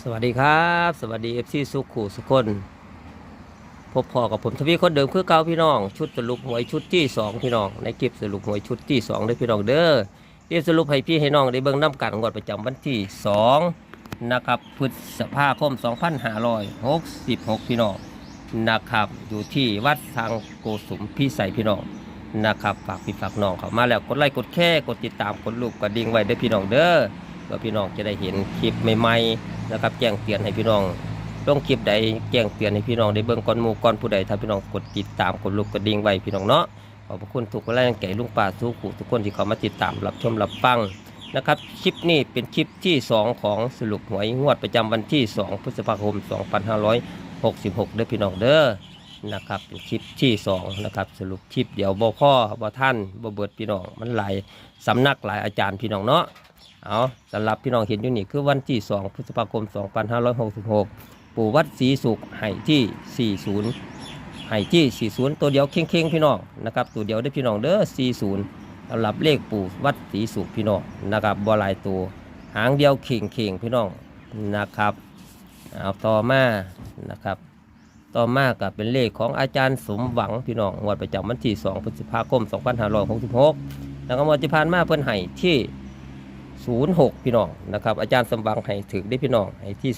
สวัสดีครับ สวัสดีเอฟซีสุขุสุคนพบพอกับผมทวีคนเดิมคือเก่าพี่น้อง ชุดสรุปหวยชุดที่สองพี่น้อง ในคลิปสรุปหวยชุดที่สองได้พี่น้องเด้อเรียสรุปให้พี่ให้น้องได้เบิ่งน้ำกันงวดประจำวันที่สองนะครับพฤษภาคม 2566 พี่น้องนะครับ อยู่ที่วัดทางโกสุมพี่ใสพี่น้องนะครับฝากพี่ฝากน้องเขามาแล้วกดไลค์กดแค่กดติดตามกดรูปกระดิ่งไว้เด้อพี่น้องเด้อ เพื่อพี่น้องจะได้เห็นคลิปใหม่ๆนะครับแจ้งเตือนให้พี่น้องลงคลิปใดแจ้งเตือนให้พี่น้องได้เบิ่งก่อนหมูก่อนผู้ใดถ้าพี่น้องกดติดตามกดลูกกระดิ่งไว้พี่น้องเนาะขอบพระคุณทุกแรงแก่ลุงป่าทุกผู้ทุกคนที่เขามาติดตามรับชมรับฟังนะครับคลิปนี้เป็นคลิปที่ 2 ของสรุปหวยงวดประจำวันที่ 2 พฤษภาคม 2566เด้อพี่น้องเด้อนะครับเป็นคลิปที่ 2 นะครับ สรุปคลิปเดี๋ยวบ่พ่อบ่ท่านบ่เบิดพี่น้องมันหลายสำนักหลายอาจารย์พี่น้องเนาะ เอาสำหรับพี่น้องเห็นอยู่นี่คือวันที่ 2 พฤษภาคม 2566 ปู่วัดศรีสุขไห่ที่ 40ไห่ที่ 40 ตัวเดียวเข่งๆ พี่น้องนะครับตัวเดียวได้อพี่น้องเด้อ 40สำหรับเลขปู่วัดศรีสุขพี่น้องนะครับบอลายตัวหางเดียวเข่งๆ พี่น้องนะครับเอาต่อมานะครับต่อมาก็เป็นเลขของอาจารย์สมหวังพี่น้องงวดประจำวันที่ 2 พฤษภาคม 2566 แล้วก็งวดที่ผ่านมาเพิ่นไห่ที่ 06 พี่น้องนะครับ อาจารย์สมบังให้ถึงได้พี่น้องให้ที่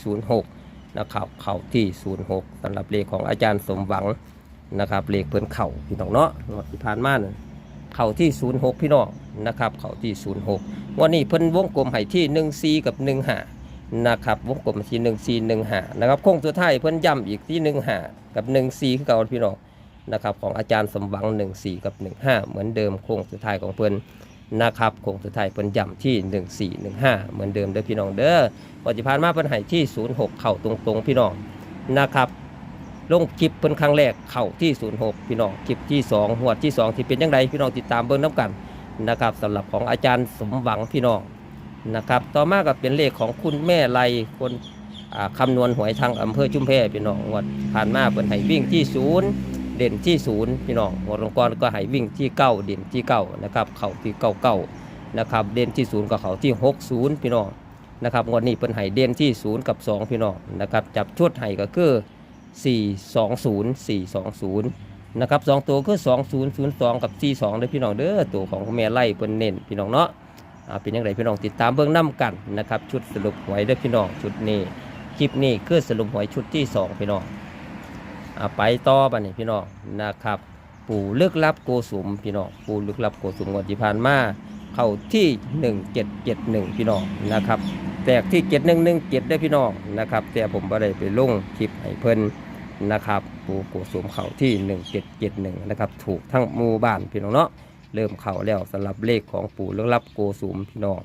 06นะครับเข่าที่ 06สำหรับเลขของอาจารย์สมหวังนะครับเลขเพิ่นเข่าพี่น้องเนาะงวดที่ผ่านมาน่ะเข่าที่ 06 พี่น้องนะครับเข่าที่ 06 วันนี้เพิ่นวงกลมให้ที่ 14 กับ 15นะครับวงกลมที่14 15นะครับโค้งสุดท้ายเพิ่นย้ำอีกที่ 15 กับ 14 คือเก่าพี่น้องนะครับของอาจารย์สมหวัง 14 กับ 15 เหมือนเดิมโค้งสุดท้ายของเพิ่น นะครับโคงสุดท้ายเพิ่นย่ำที่ 1415 เหมือนเดิมเด้อพี่น้องเด้อปัจจุบันมาเพิ่นให้ที่ 06 เข่าตรงๆพี่น้องนะครับลงคลิปเพิ่นครั้งแรกเข่าที่ 06 พี่น้องคลิปที่ 2 หัวที่ 2 ที่เป็นยังไงพี่น้องติดตามเบิ่งน้ำกันนะครับสำหรับของอาจารย์สมหวังพี่น้องนะครับต่อมาก็เป็นเลขของคุณแม่ไลคนอ่าคำนวณหวยทางอำเภอชุมแพพี่น้องงวดผ่านมาเพิ่นให้วิ่งที่ศูนย์ เด่นที่ศูนย์พี่น้องหัวลงกรก็ให้วิ่งที่เก้าเด่นที่เก้านะครับเข่าที่เก้าเก้านะครับเด่นที่ศูนย์กับเขาที่หกศูนย์พี่น้องนะครับงวดนี้เป็นไห้เด่นที่ศูนย์กับสองพี่น้องนะครับจับชุดไห้ก็คือสี่สองศูนย์สี่สองศูนย์นะครับสองตัวคือสองศูนย์ศูนย์สองกับสี่สองเด้อพี่น้องเด้อตัวของแม่ไล่เพิ่นเน้นพี่น้องเนาะอ่าเป็นยังไงพี่น้องติดตามเบื้องน้ากันนะครับชุดสรุปหวยเด้อพี่น้องชุดนี้คลิปนี้คือสรุปหวยชุดที่สองพี่น้อง อาไปต่อบัดนี้พี่น้องนะครับ ปู่ลึกลับโกสุมพี่น้องปู่ลึกลับโกสุมงวดที่ผ่านมาเข้าที่ 1771 พี่น้องนะครับแตกที่7117ได้พี่น้องนะครับ แต่ผมบ่ได้ไปลงคลิปให้เพิ่นนะครับ ปู่โกสุมเข้าที่ 1771 นะครับ ถูกทั้งหมู่บ้านพี่น้องเนาะเริ่มเข้าแล้วสำหรับเลขของปู่ลึกลับโกสุมพี่น้อง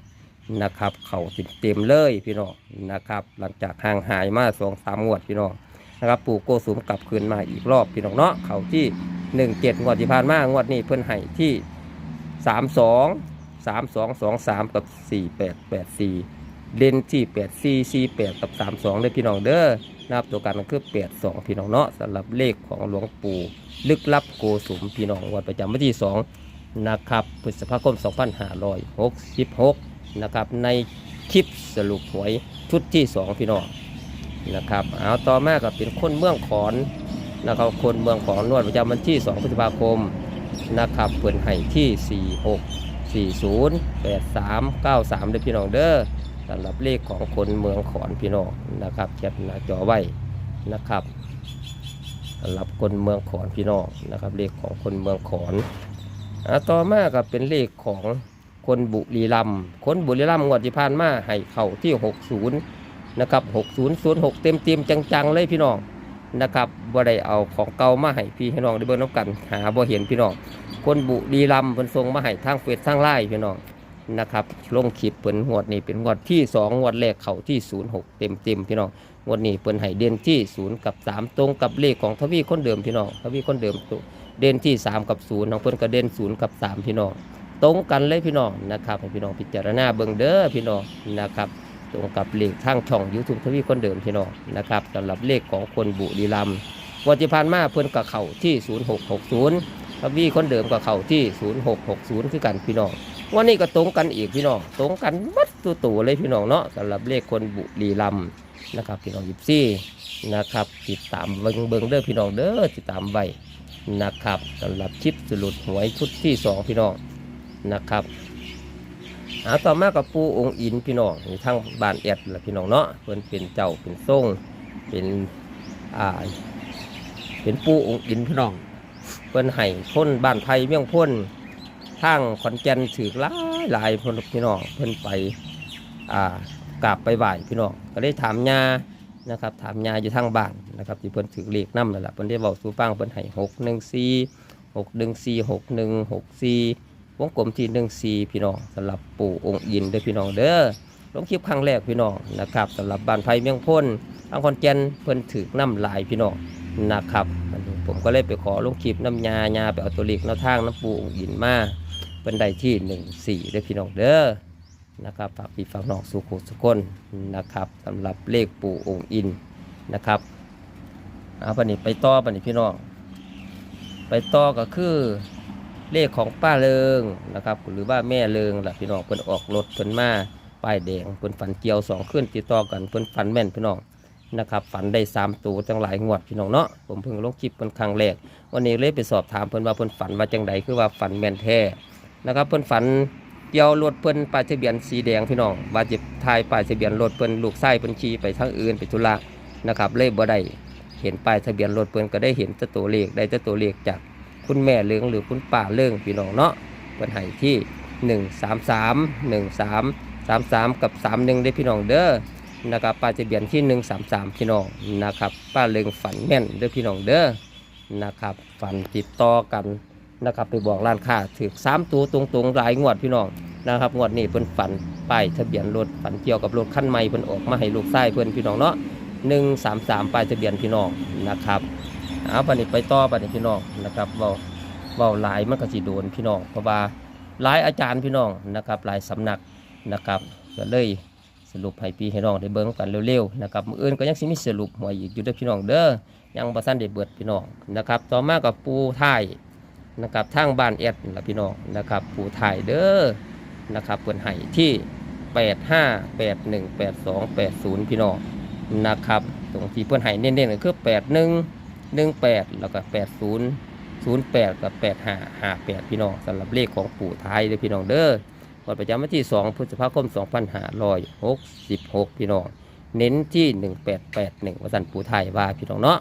นะครับ เข้าเต็มเลยพี่น้องนะครับ หลังจากห่างหายมาสองสามงวดพี่น้อง นะครับปู่โกสุมกลับคืนมาอีกรอบพี่น้องเนาะเขาที่หนึ่งเจ็ดงวดที่ผ่านมางวดนี้เพิ่นให้ที่สามสองสามสองสองสามกับสี่แปดแปดสี่เด่นที่แปดสี่สี่แปดกับสามสองเด้อพี่น้องเด้อนะครับตัวกันก็คือแปดสองพี่น้องเนาะสำหรับเลขของหลวงปู่ลึกลับโกสุมพี่น้องวันประจำวันที่สองนะครับพฤษภาคม 2566 นะครับ ในคลิปสรุปหวยชุดที่สองพี่น้อง นะครับเอาต่อมาก็เป็นคนเมืองขอนนะครับคนเมืองขอนนวดประจำวันที่ 2 พฤษภาคมนะครับเปิดให้ที่ 46 40 83 93เด้อพี่น้องเด้อสำหรับเลขของคนเมืองขอนพี่น้องนะครับแคปหน้าจอไว้นะครับสำหรับคนเมืองขอนพี่น้องนะครับเลขของคนเมืองขอนอ่าต่อมาก็เป็นเลขของคนบุรีรัมย์คนบุรีรัมย์งวดที่ผ่านมาให้เข่าที่ 60 นะครับ6006 เต็มเต็มจังๆเลยพี่น้องนะครับบ่ได้เอาของเก่ามาให้พี่ให้น้องได้เบิ่งน้ำกัน หาบ่เห็นพี่น้องคนบุรีรัมเพิ่นส่งมาให้ทางเฟซทางไลน์พี่น้องนะครับลงคลิปเพิ่นงวดนี้เป็นงวดที่2งวดแรกเข้าที่ 06 เต็มเต็มพี่น้องงวดนี้เพิ่นให้เด่นที่ 0 กับ 3 ตรงกับเลขของทวีคนเดิมพี่น้องทวีคนเดิมตัวเด่นที่ 3 กับ0ของเพิ่นก็เด่น0 กับ 3 พี่น้องตรงกันเลยพี่น้องนะครับให้พี่น้องพิจารณาเบิ่งเด้อพี่น้องนะครับ ตรงกับเลขทางช่อง YouTube ทวีคนเดิมพี่น้องนะครับสำหรับเลขของคนบุรีรัมย์วันที่ผ่านมาเพิ่นกับเข่าที่ 0660ทวีคนเดิมกับเข่าที่ 0660 คือกันพี่น้องวันนี้ก็ตรงกันอีกพี่น้องตรงกันวัดตัวตัวเลยพี่น้องเนาะสำหรับเลขคนบุรีรัมย์นะครับพี่น้องยิบซี่นะครับติดตามเบิงเบิงเด้อพี่น้องเด้อติดตามไว้นะครับสำหรับชิปสรุดหวยชุดที่สองพี่น้องนะครับ เอาต่อมากับปูองค์อินพี่น้องอยู่ทางบ้านแอดละพี่น้องเนาะเพิ่นเป็นเจ้าเป็นทรงเป็นอ่าเป็นปูองค์อินพี่น้องเพิ่นให้พ้นบ้านไผ่เมี่ยงพ้นทางขอนแก่นถือหลายหลายพนพี่น้องเพิ่นไปอ่ากราบไปไหว้พี่น้องก็ได้ถามยานะครับถามยาอยู่ทางบ้านนะครับที่เพิ่นถือเลขน้ำนั่นแหละเพิ่นได้บอกสู่ฟังเพิ่นให้หกหนึ่งสี่หกหนึ่งสี่หกหนึ่งหกสี่ วงกลมที่หนึ่งสี่พี่น้องสำหรับปู่องค์อินเด้อพี่น้องเด้อลงคลิปครั้งแรกพี่น้องนะครับสำหรับบ้านไผ่เมียงพ้นทางขอนแกนเพิ่นถือน้ำลายพี่น้องนะครับผมก็เลยไปขอลงคลิปน้ำยายาไปเอาตัวเลขแนวทางน้ำปูองค์อินมาเป็นใดที่หนึ่งสี่ได้อพี่น้องเด้อนะครับฝากพี่ฝากน้องสุขุสุคนนะครับสำหรับเลขปู่องค์อินนะครับเอาปันนี้ไปต่อปันนี้พี่น้องไปต่อก็คือ เลขของป้าเลิงนะครับ หรือว่าแม่เลิงล่ะพี่น้องเพิ่นออกรถเพิ่นมาป้ายแดงเพิ่นฝันเกี่ยวสองขึ้นติดต่อกันเพิ่นฝันแม่นพี่น้องนะครับฝันได้สามตัวจังหลายงวดพี่น้องเนาะผมเพิ่งลงคลิปเป็นครั้งแรกวันนี้เลยไปสอบถามเพิ่นว่าเพิ่นฝันว่าจังใดคือว่าฝันแม่นแท้นะครับเพิ่นฝันเกี่ยวรถเพิ่นป้ายทะเบียนสีแดงพี่น้องว่าจะทายป้ายทะเบียนรถเพิ่นลูกไส้เพิ่นขี่ไปทางอื่นไปธุระนะครับเลยบ่ได้เห็นป้ายทะเบียนรถเพิ่นก็ได้เห็นตัวเลขได้ตัวเลขจาก คุณแม่เลืองหรือคุณป้าเลืองพี่น้องเนาะเพิ่นให้ที่ 133 13 33 กับ 31 ได้พี่น้องเด้อนะครับป้ายทะเบียนที่ 133 พี่น้องนะครับป้าเลืองฝันแม่นเด้อพี่น้องเด้อนะครับฝันติดต่อกันนะครับไปบอกร้านค้าถือสามตัวตรงๆหลายงวดพี่น้องนะครับงวดนี้เพิ่นฝันป้ายทะเบียนรถฝันเกี่ยวกับรถคันใหม่เพิ่นออกมาให้ลูกชายเพิ่นพี่น้องเนาะหนึ่งสามสามป้ายทะเบียนพี่น้องนะครับ เอาปันนี้ไปต่อปันนี้พี่น้องนะครับเบาเบาหลายมันก็สิโดนพี่น้องเพราะว่าหลายอาจารย์พี่น้องนะครับหลายสำนักนะครับก็เลยสรุปให้พี่ให้น้องได้เบิ่งกันเร็วๆนะครับมืออื่นก็ยังสิมีสรุปหวยอีกอยู่เด้อพี่น้องเด้อยังบ่ทันได้เบิดพี่น้องนะครับ ต่อมากับปูไทยนะครับทางบ้านแอดล่ะพี่น้องนะครับปูไทยเด้อนะครับเปิดให้ที่ 85 81 82 80 พี่น้องนะครับ ตรงที่เพิ่นให้เน้นๆก็คือ 81 18แปดแล้วก็80 08กับ85 58พี่น้องสำหรับเลขของปู่ไทยเด้อพี่น้องเด้อวันประจำวันที่2พฤษภาคม2566พี่น้อง เน้นที่1881วสันปูไทยว่าพี่น้องเนาะ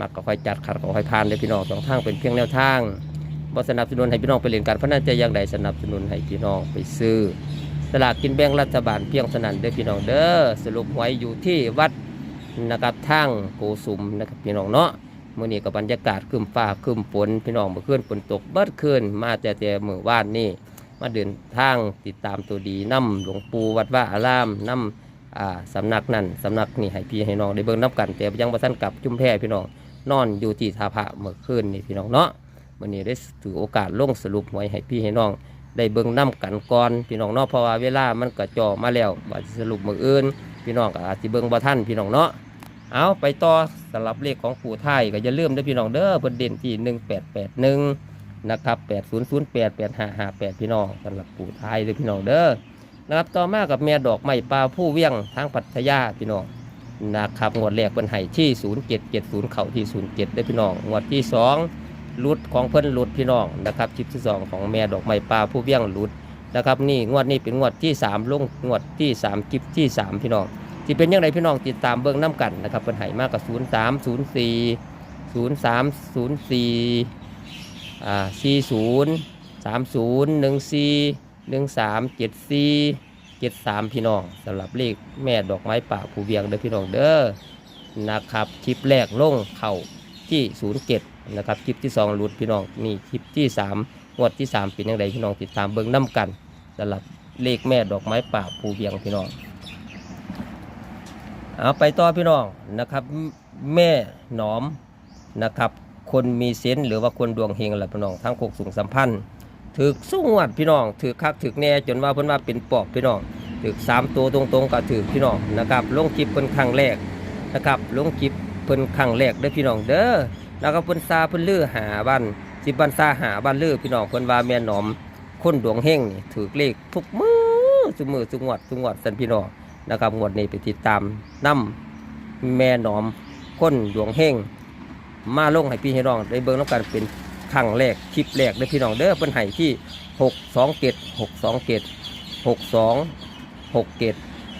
มักก็ค่อยจัดขัดก็ค่อยพานเลยพี่น้องสองทางเป็นเพียงแนวทางบ่สนับสนุนให้พี่น้องไปเล่นการพนันใจอย่างใดสนับสนุนให้พี่น้องไปซื้อสลากกินแบ่งรัฐบาลเพียงสนันเด้อพี่น้องเด้อสรุปไว้อยู่ที่วัดนะครับทางโกสุมนะครับพี่น้องเนาะ มื้อนี้ก็บบรรยากาศครึ้มฟ้าครึ้มฝนพี่น้องเมื่อคืนฝนตกเบิดคืนมาแต่แต่มื้อวานนี่มาเดินทางติดตามตัวดีนํหลวงปู่วัดว่าอารามนํอ่าสำนักนั่นสำนักนี่ให้พี่ให้น้องได้เบิ่งนับกันแต่ยังบ่ทันกลับจุ่มแพพี่น้องนอนอยู่ที่ทาพระเมื่อคืนนี่พี่น้องเนาะวันนี้ได้ถือโอกาสลงสรุปไว้ให้พี่ให้น้องได้เบิ่งน้ำกันก่อนพี่น้องเนาะเพราะว่าเวลามันก็จ่อมาแล้วว่าสิสรุปมื้ออื่น พี่น้องก็อาจสิเบิ่งบ่ทันพี่น้องเนาะ เอาไปต่อสำหรับเลขของปู่ไทยก็อย่าลืมด้อพี่น้องเด้อเพิ่นเด่นที่1881นะครับ8008 8558พี่น้องสำหรับปู่ไทยเด้อพี่น้องเด้อนะครับต่อมากับแม่ดอกไม้ปลาผู้เวียงทางปัทยาพี่น้องนะครับงวดแรกเป็นไห้ที่0770เข่าที่07ได้พี่น้องงวดที่2ลุดของเพิ่นลุดพี่น้องนะครับคลิปที่2ของแม่ดอกไม้ปลาผู้เวียงลุดนะครับนี่งวดนี้เป็นงวดที่3ลงงวดที่3คลิปที่3พี่น้อง ที่เป็นยังไงพี่น้องติดตามเบื้องน้ำกันนะครับเป็นไห้มากกับ0304 0304อ่า40 30 14หนึ่งสามเจ็ดสี่เจ็ดสามพี่น้องสำหรับเลขแม่ดอกไม้ป่าผูเวียงเด้อพี่น้องเด้อนะครับคลิปแรกลงเข่าที่ศูนย์เจ็ดนะครับคลิปที่สองหลุดพี่น้องนี่คลิปที่สามงวดที่สามเป็นยังไงพี่น้องติดตามเบิ้งน้ำกันสำหรับเลขแม่ดอกไม้ป่าผูเวียงพี่น้อง เอาไปต่อพี่น้องนะครับ แม่หนอมนะครับ คนมีเซนหรือว่าคนดวงเฮงแหละพี่น้องทั้งโคกสูงสัมพันธ์ถือสู้งวดพี่น้องถือคักถือแน่จนว่าเพิ่นว่าเป็นปอบพี่น้องถือสามตัวตรงๆก็ถือพี่น้องนะครับลงคลิปเพิ่นครั้งแรกนะครับลงคลิปเพิ่นครั้งแรกเด้อพี่น้องเด้อแล้วก็เพิ่นซาเพิ่นลือหาบ้านสิบันซาหาบ้านลือพี่น้องเพิ่นว่าแม่หนอมคนดวงเฮงนี่ถือเลขทุกมือทุกมือทุกงวดทุกงวดสันพี่น้อง นะครับงวดนี้ไปติดตามนํแม่หนอมคนดวงเฮงมาลงให้พี่ให้น้องได้เบิ่งน้ำกันเป็นครั้งแรกคลิปแรกเด้อพี่น้องเด้อเพิ่นให้ที่หกสองเกตหกสองเกตหกสองหกเกต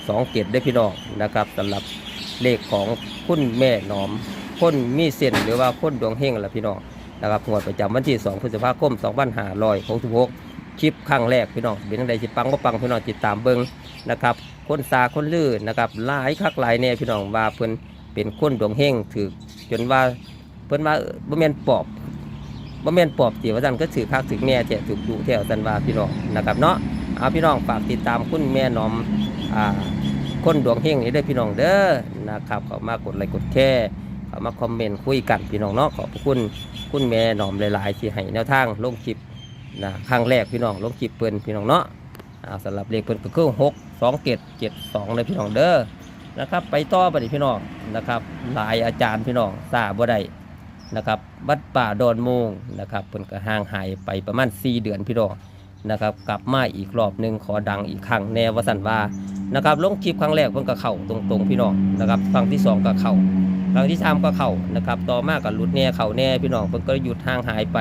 สองเกตได้พี่น้องนะครับสำหรับเลขของคุณแม่หนอมคนมีเส้นหรือว่าคนดวงเฮงละพี่น้องนะครับงวดประจำวันที่ 2 พฤษภาคม 2566คลิปครั้งแรกพี่น้องเป็นจังไดสิปังบ่ปังพี่น้องติดตามเบิ่งนะครับ คนซาคนลือนะครับหลายคักหลายแน่พี่น้องว่าเพิ่นเป็นคนดวงเฮงถือจนว่าเพิ่นว่าบ่แม่นปอบบ่แม่นปอบสิว่าซั่นก็ถือคักถือแน่แท้ถูกดุแท้ซั่นว่าพี่น้องนะครับเนาะเอาพี่น้องฝากติดตามคุณแม่หนอมอ่าคนดวงเฮงนี่เด้พี่น้องเด้อนะครับเข้ามากดไลค์กดแชร์เข้ามาคอมเมนต์คุยกันพี่น้องเนาะขอบคุณคุณแม่หนอมหลายๆที่ให้แนวทางลงคลิปนะครั้งแรกพี่น้องลงคลิปเปิ้นพี่น้องเนาะ อ่าสำหรับเลขเปิ้นก็คือหกสองเจ็ดเจ็ดสองเลยพี่น้องเด้อนะครับ ไปต่อไปดิพี่น้องนะครับ หลายอาจารย์พี่น้องทราบบ่ได้นะครับวัดป่าดอนโมงนะครับเพิ่นก็ห่างหายไปประมาณ 4 เดือนพี่น้องนะครับ กลับมาอีกรอบหนึ่งขอดังอีกครั้งแนวสันว่านะครับลงคลิปครั้งแรกเพิ่นก็เข้าตรงๆพี่น้องนะครับครั้งที่สองก็เข้าครั้งที่สามก็เข่านะครับ ต่อมากับหลุดแน่เข่าแน่พี่น้องเพิ่นก็หยุดห่างหายไป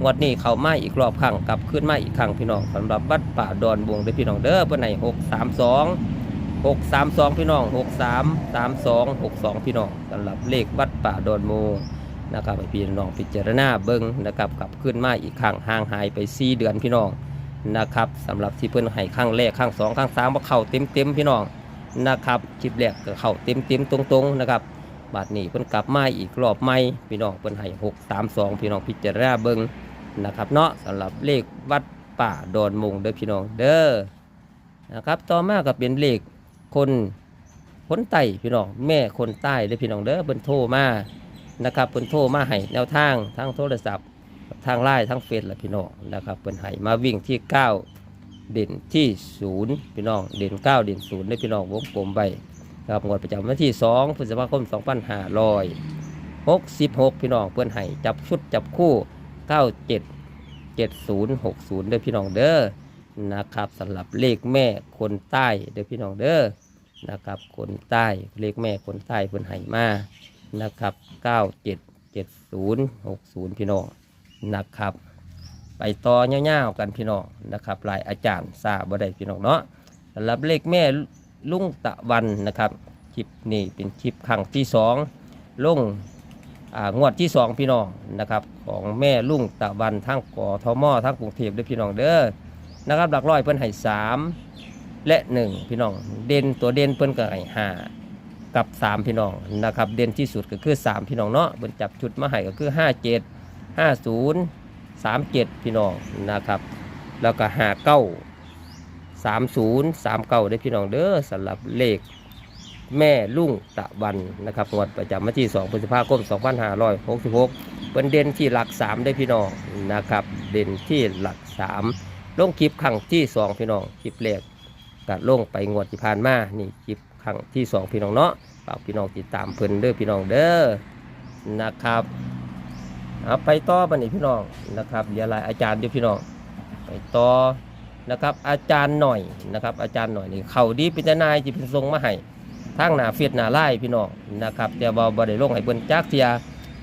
งวดนี้เข้ามาอีกรอบครั้งกลับขึ้นมาอีกครั้งพี่น้องสำหรับวัดป่าดอนบวงเด้อพี่น้องเด้อเพิ่นให้หกสามสองหกสามสองพี่น้องหกสามสามสองหกสองพี่น้องสำหรับเลขวัดป่าดอนโมงนะครับพี่น้องพิจารณาเบิ้งนะครับกลับขึ้นมาอีกครั้งห่างหายไปสี่เดือนพี่น้องนะครับสำหรับที่เพิ่นให้ครั้งแรกครั้งสองครั้งสามว่าเข้าเต็มเต็มพี่น้องนะครับคลิปแรกก็เข้าเต็มเต็มตรงๆนะครับ บาทนี้เพิ่นกลับมาอีกรอบใหม่พี่น้องเพิ่นให้หกสามสองพี่น้องพิจารณาเบิงนะครับเนาะสำหรับเลขวัดป่าดอนมงเด้อพี่น้องเด้อนะครับต่อมาก็เป็นเลขคนคนไต่พี่น้องแม่คนใต้เด้อพี่น้องเด้อเพิ่นโทรมานะครับเพิ่นโทรมาให้แนวทางทางโทรศัพท์ทางไลน์ทางเฟซละพี่น้องนะครับเพิ่นให้มาวิ่งที่ 9 เด่นที่ 0 พี่น้องเด่น 9 เด่น0ได้อพี่น้องวงกลมไป ครับงวดประจำวันที่ 2 พฤษภาคม 2566 พี่น้องเพื่อนให้จับชุดจับคู่ 97 7060เด้อพี่น้องเด้อนะครับสำหรับเลขแม่คนใต้เด้อพี่น้องเด้อนะครับคนใต้เลขแม่คนใต้เพื่อนให้มานะครับ 977060 พี่น้องนะครับ ไปต่อเงี้ยวๆกันพี่น้องนะครับลายอาจารย์ทราบบ่ได้พี่น้องเนาะสำหรับเลขแม่ ลุงตะวันนะครับคลิปนี้เป็นคลิปครั้งที่สองลงงวดที่สองพี่น้องนะครับของแม่ลุงตะวันทั้งกอทมทั้งกรุงเทพด้วยพี่น้องเด้อนะครับหลักร้อยเพิ่นให้สามและหนึ่งพี่น้องเด่นตัวเด่นเพิ่นก็ให้ห้ากับสามพี่น้องนะครับเด่นที่สุดก็คือสามพี่น้องเนาะเพิ่นจับจุดมาให้ก็คือห้าเจ็ดห้าศูนย์สามเจ็ดพี่น้องนะครับ แล้วก็ห้าเก้า สามศูนย์สามเก้าได้พี่น้องเด้อสำหรับเลขแม่ลุงตะวันนะครับงวดประจำวันที่2พฤษภาคม 2566เป็นเด่นที่หลัก 3 ได้พี่น้องนะครับ เด่นที่หลัก 3 ลงคลิปครั้งที่ 2 พี่น้องคลิปแรกก็ลงไปงวดที่ผ่านมานี่คลิปครั้งที่ 2 พี่น้องเนาะฝากพี่น้องติดตามเพิ่นเด้อพี่น้องเด้อนะครับเอาไปต่อบันนี้พี่น้องนะครับเดี๋ยวลายอาจารย์เดี๋ยวพี่น้องไปต่อ นะครับ อาจารย์หน่อยนะครับ อาจารย์หน่อยนี่เขาดีเป็นนายที่เป็นทรงมาให้ทางหนาเฟียดหนาไล่พี่น้องนะครับแต่ว่าบ่ได้ลงให้เบิ่นจักเทีย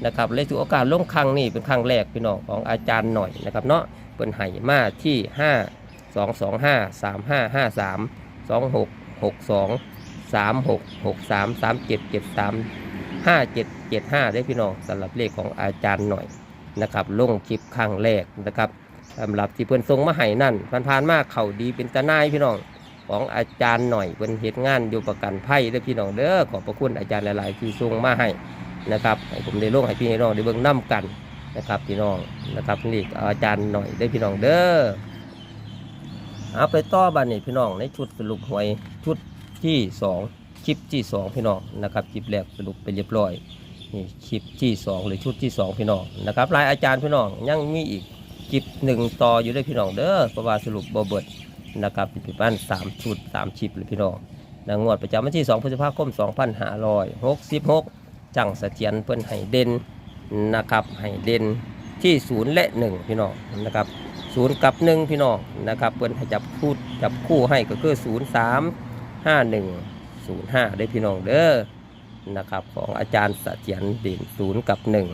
นะครับเลยถือโอกาสลงครั้งนี้เป็นครั้งแรกพี่น้องของอาจารย์หน่อยนะครับเนาะเพิ่นให้มาที่ 5 2 2 5 3 5 5 3 2 6 6 2 3 6 6 3 3 7 7 3 5 7 7 5ได้พี่น้องสำหรับเลขของอาจารย์หน่อยนะครับลงคลิปครั้งแรกนะครับ สำหรับที่เพิ่นส่งมาให้นั่นผ่านๆมากเขาดีเป็นตาหนายพี่น้องของอาจารย์หน่อยเพิ่นเฮ็ดงานอยู่ประกันภัยเด้อพี่น้องเด้อขอบพระคุณอาจารย์หลายๆ ที่ส่งมาให้นะครับให้ผมได้ลงให้พี่น้องได้เบิ่งนํกันนะครับพี่น้องนะครับนี่อาจารย์หน่อยได้พี่น้องเด้อเอาไปต่อบัดนี้พี่น้องในชุดสรุปหวยชุดที่สองคลิปที่สองพี่น้องนะครับคลิปแรกสรุปไปเรียบร้อยนี่คลิปที่สองหรือชุดที่สองพี่น้องนะครับรายอาจารย์พี่น้องยังมีอีก คลิปหนึ่งต่ออยู่ได้พี่น้องเด้อเพราะว่าสรุปบเบิดนะครับเป็นประมาณสามชุดสามชิปเลยพี่น้องนะงวดประจำวันที่2พฤษภาคม2566จังเสถียรเพิ่นให้เด่นนะครับให้เด่นที่0และ1พี่น้องนะครับศูนย์กับหนึ่งพี่น้องนะครับเพิ่นให้จับคู่จับคู่ให้ก็คือศูนย์สามห้าหนึ่งศูนย์ห้าได้พี่น้องเด้อนะครับของอาจารย์เสถียรเด่นศูนย์กับหนึ่ง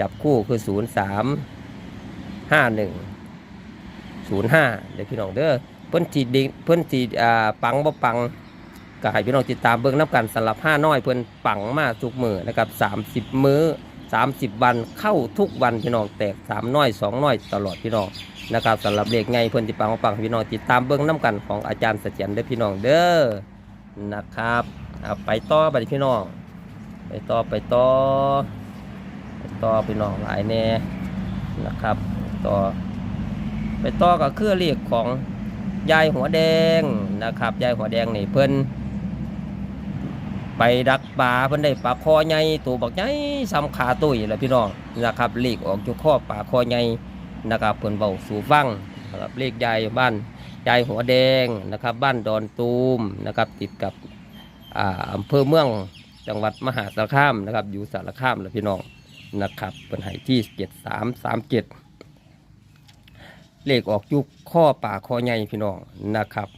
จับคู่คือศูนย์สาม ห้าหนึ่งศูนย์ห้าได้พี่น้องเด้อเพิ่นจีดิเพิ่นจีอ่าปังบ่ปังก็ให้พี่น้องติดตามเบิ่งน้ำกันสำหรับห้าน้อยเพิ่นปังมาทุกมือนะครับสามสิบมื้อสามสิบวันเข้าทุกวันพี่น้องแตกสามน้อยสองน้อยตลอดพี่น้องนะครับสำหรับเลขไงเพื่อนติปังปังพี่น้องติดตามเบื้องน้ำกันของอาจารย์เสถียรเด้อพี่น้องเด้อนะครับเอาไปต่อไปพี่น้อง ไปต่อไปต่อไปต่อพี่น้องหลายแน่นะครับ ต่อ ไปต่อก็คือเลขของยายหัวแดงนะครับยายหัวแดงนี่เพิ่นไปดักปลาเพิ่นได้ปลาคอใหญ่ตัวบักใหญ่ซ้ำขาตุ้ยแหละพี่น้องนะครับเลขออกจุข้อปลาคอใหญ่นะครับเพิ่นเบาสู่ฟังนะครับเลขยายบ้านยายหัวแดงนะครับ บ้านดอนตูมนะครับติดกับอำเภอเมืองจังหวัดมหาสารคามนะครับอยู่สารคามแหละพี่น้องนะครับเป็นไห้ที่เจ็ดสามสามเจ็ด เลขออกยุคข้อป่าคอใหญ่พี่น้องนะครับ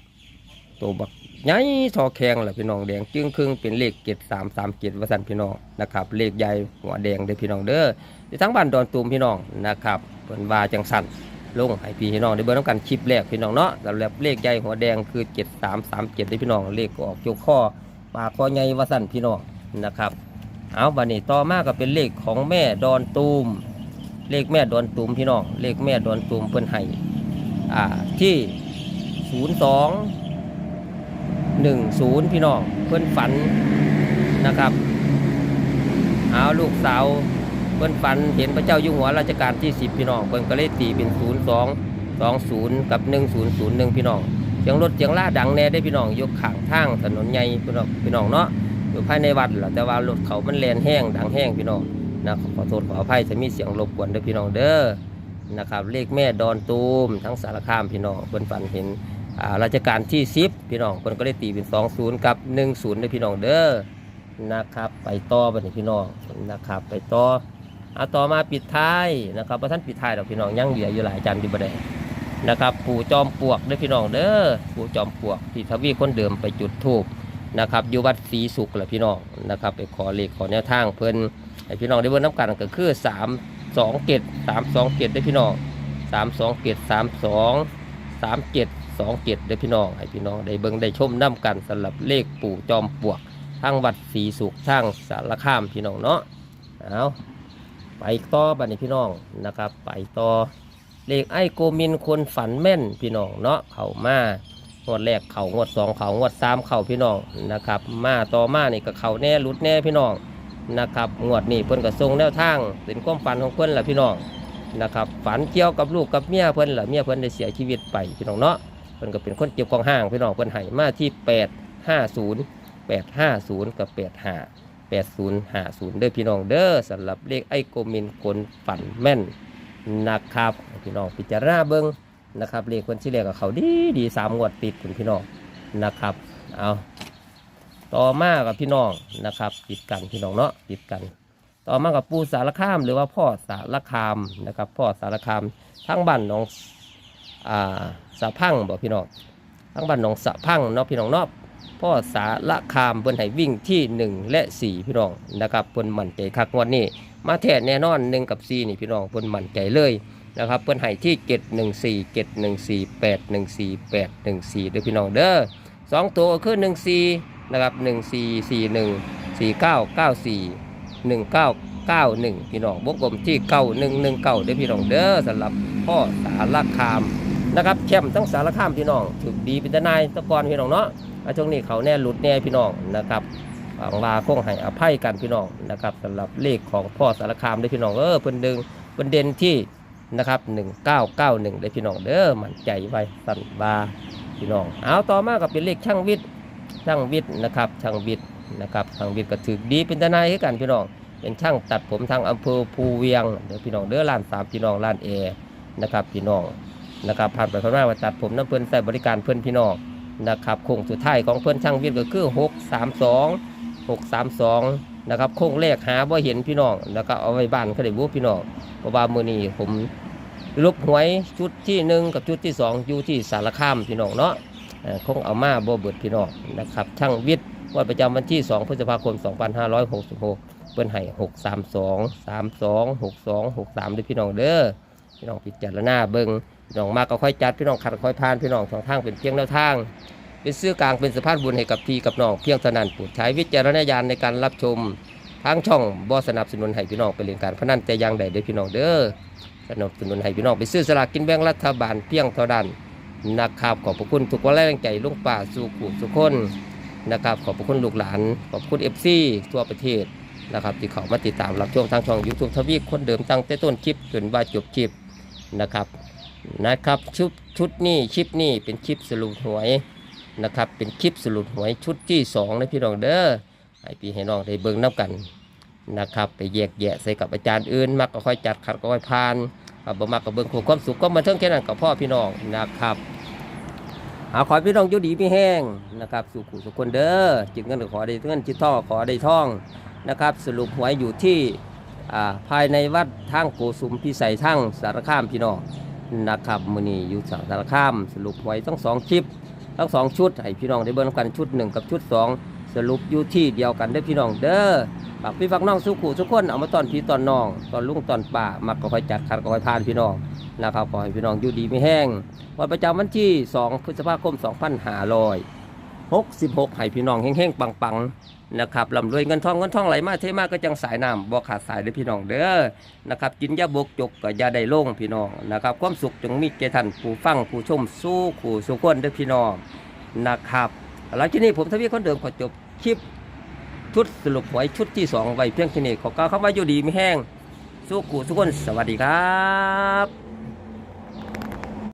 ตัวบักใหญ่ทอแข็งแหละพี่น้องแดงจึงครึ่งเป็นเลขเจ็ดสามสามเจ็ดวสันพี่น้องนะครับเลขใหญ่หัวแดงเด้อพี่น้องเด้อที่ทั้งบ้านดอนตูมพี่น้องนะครับเพิ่นว่าจังสันลงให้พี่น้องได้เบิ่งน้ำกันคลิปแรกพี่น้องเนาะสำหรับเลขใหญ่หัวแดงคือ7337ได้พี่น้องเลขออกเกี่ยวข้อปากคอใหญ่ว่าสั่นพี่น้องนะครับ เอาบัดนี้ต่อมาก็เป็นเลขของแม่ดอนตูม เลขแม่ดอนตูมพี่น้อง เลขแม่ดอนตูมเพิ่นให้อ่าที่ 02 10 พี่น้อง เพิ่นฝันนะครับเอาลูกสาวเพิ่นฝันเห็นพระเจ้าอยู่หัวรัชกาลที่ 10 พี่น้องเพิ่นก็เลยตีเป็น 0 2 2 0 กับ 1001 พี่น้องเสียงรถเสียงล่าดังแน่ได้พี่น้องยกข้างทางถนนใหญ่พี่น้องพี่น้องเนาะอยู่ภายในวัดแหละแต่ว่ารถเขามันแลนแห้งดังแห้งพี่น้อง นะขอโทษขออภัยจะมีเสียงรบกวนเด้อพี่น้องเด้อนะครับเลขแม่ดอนตูมทั้งสารคามพี่น้องเพิ่นฝันเห็นอ่ารัชกาลที่10พี่น้องเพิ่นก็เลยตีเป็น20กับ10เด้อพี่น้องเด้อนะครับไปต่อบัดนี้พี่น้องนะครับไปต่อเอาต่อมาปิดท้ายนะครับพระท่านปิดท้ายดอกพี่น้องยังเหลืออยู่หลายจันทร์ที่บ่ได้นะครับ ปู่จอมปลวกเด้อพี่น้องเด้อปู่จอมปลวกที่ทวีคนเดิมไปจุดธูป นะครับอยู่วัดศรีสุขแหละพี่น้องนะครับไปขอเลขขอแนวทางเพิ่นให้พี่น้องได้เบิ่งน้ำกันก็คือสามสองเกตสามสองเกตได้พี่น้องสามสองเกตสามสองสามเจ็ดสองเจ็ดได้พี่น้องให้พี่น้องได้เบิ่งได้ชมน้ำกันสำหรับเลขปู่จอมปลวกทางวัดศรีสุขทางสารคามพี่น้องเนาะเอาไปต่อบัดนี้พี่น้องนะครับ ไปต่อเลขไอ้โกมินคนฝันแม่นพี่น้องเนาะเข้ามา งวดแรกเขางวดสองเขางวดสามเขาพี่น้องนะครับ มาต่อมานี่ก็เขาแน่หลุดแน่พี่น้องนะครับงวดนี้เพิ่นก็ทรงแนวทางเป็นความฝันของเพิ่นแหละพี่น้องนะครับฝันเกี่ยวกับลูกกับเมียเพิ่นแหละเมียเพิ่นได้เสียชีวิตไปพี่น้องเนาะเพิ่นก็เป็นคนเจ็บของห้างพี่น้องเพิ่นให้มาที่แปดห้าศูนย์แปดห้าศูนย์กับแปดห้า8050เด้อพี่น้องเด้อสำหรับเลขไอ้โกมินคนฝันแม่นนะครับพี่น้องพิจารณาเบิ้ง นะครับเลขคนที่เลขกับเขาดีดีสามงวดติดคุณพี่น้องนะครับเอาต่อมากับพี่น้องนะครับติดกันพี่น้องเนาะติดกัน ต่อมากับปูสารคาม หรือว่าพ่อสารคามนะครับพ่อสารคามทั้งบ้านน้องอ่าสะพังบอกพี่น้องทั้งบ้านน้องสะพังเนาะพี่น้องเนาะพ่อสาละคามเพิ่นให้วิ่งที่ 1 และ 4 พี่น้องนะครับเพิ่นมั่นใจคักงวดนี้มาแท้แน่นอน1กับ4นี่พี่น้องเพิ่นมั่นใจเลย นะครับเพิ่นให้ที่ 7 1 4 7 1 4 8 1 4 8 1 4เด้อพี่น้องเด้อสองตัวคือ1 4นะครับ1 4 4 1 4 9 9 4 1 9 9 1 พี่น้องบวงกลมที่ 9 1 1 9เด้อพี่น้องเด้อสำหรับพ่อสาละคามนะครับแชมป์ทั้งสารคามพี่น้องถึกดีเป็นทนายตะกอนพี่น้องเนาะอะช่วงนี้เขาแน่หลุดแน่พี่น้องนะครับหวังว่าคงให้อภัยกันพี่น้องนะครับสำหรับเลขของพ่อสารคามด้อพี่น้องเออเพิ่นดึงเพิ่นเด่นที่ นะครับ1991ได้พี่น้องเด้อมั่นใจไว้สั่นบาพี่น้องเอาต่อมาก็เป็นเลขช่างวิทย์ช่างวิทย์นะครับช่างวิทย์นะครับช่างวิทย์ก็ถือดีเป็นทนายให้กันพี่น้องเป็นช่างตัดผมทางอำเภอภูเวียงเด้อพี่น้องเด้อร้านสามพี่น้องร้านเอนะครับพี่น้องนะครับผ่านไปผ่านมาว่าตัดผมน้ำเพิ่อนใส่บริการเพิ่อนพี่น้องนะครับโค้งสุดท้ายของเพื่อนช่างวิทย์ก็คือ 6 3 2 6 3 2 นะครับโค้งแรกหาบ่เห็นพี่น้องแล้วก็เอาไว้บ้านเขาได้บุพี่น้องเพราะว่ามือนี้ผมรูปหวยชุดที่หนึ่งกับชุดที่สองอยู่ที่สารคามพี่น้องเนาะคงเอามาบ่เบิดพี่น้องนะครับช่างวิทย์วันประจำวันที่ 2 พฤษภาคม 2566 เปิ้นให้632 32 62 63ด้วยพี่น้องเด้อพี่น้องพิจารณาเบิ่งพี่น้องมากก็ค่อยจัดพี่น้องขัดค่อยผ่านพี่น้องสองทางเป็นเพียงแนวทาง เป็นซื้อกลางเป็นสะพานบุญให้กับพี่กับน้องเพียงเท่านั้นโปรดใช้วิจารณญาณในการรับชมทางช่องบ่สนับสนุนให้พี่น้องไปเล่นการพนันแต่ย่างใดเด้อพี่น้องเด้อสนับสนุนให้พี่น้องไปซื้อสลากกินแบ่งรัฐบาลเพียงเท่านั้นนะครับขอบพระคุณทุกกำลังใจลุงป่าสู่ผู้สุกคนนะครับขอบพระคุณลูกหลาน ขอบคุณเอฟซีทั่วประเทศนะครับที่เขามาติดตามรับชมทางช่องยูทูบทวีคนเดิมตั้งแต่ต้นคลิปจนว่าจบคลิปนะครับนะครับชุดชุดนี้คลิปนี้เป็นคลิปสรุปหวย นะครับ เป็นคลิปสรุปหวยชุดที่2นะพี่น้องเด้อให้พี่ให้น้องได้เบิ่งน้ำกันนะครับไปแยกแยะใส่กับอาจารย์อื่นมักก็ค่อยจัดขัดก็ค่อยพานครับบ่มักก็เบิ่งคู่ความสุขก็มาเทิงแค่นั้นกับพ่อพี่น้องนะครับเอาขอพี่น้องอยู่ดีมีแห้งนะครับสุขุสุขคนเด้อจิตเงินขอได้เงินจิตท่อขอได้ท่องนะครับ สรุปหวยอยู่ที่อ่าภายในวัดทางโกสุมพิสัยทั้งสารคามพี่น้องนะครับมือนี้อยู่สารคาม สรุปหวยทั้งสองคลิป ทั้งสองชุดให้พี่น้องได้เบิ่งกันชุดหนึ่งกับชุดสองสรุปอยู่ที่เดียวกันได้พี่น้องเด้อฝากพี่ฝากน้องสุขุทุกคนเอามาตอนพี่ตอนน้องตอนลุงตอนป่ามักก็ค่อยจัดขัดก็ค่อยทานพี่น้องนะครับขอให้พี่น้องอยู่ดีไม่แห้งวันประจำวันที่ 2 พฤษภาคม 66ให้พี่น้องแห้งๆปังๆนะครับลำรวยเงินทองเงินทองไหลมาเทมาก็จังสายน้ำบ่ขาดสายเด้พี่น้องเด้อนะครับกินยาบกจกก็ยาได้ลงพี่น้องนะครับความสุขจงมีแก่ท่านผู้ฟังผู้ชมสู้ขู่สุขคนเด้อพี่น้องนะครับหลังจากนี้ผมทวีคนเดิมขอจบคลิปชุดสรุปหวยชุดที่สองไว้เพียงแค่นี้ขอกล่าวคำว่าอยู่ดีไม่แห้งสู้กูทุกคนสวัสดีครับ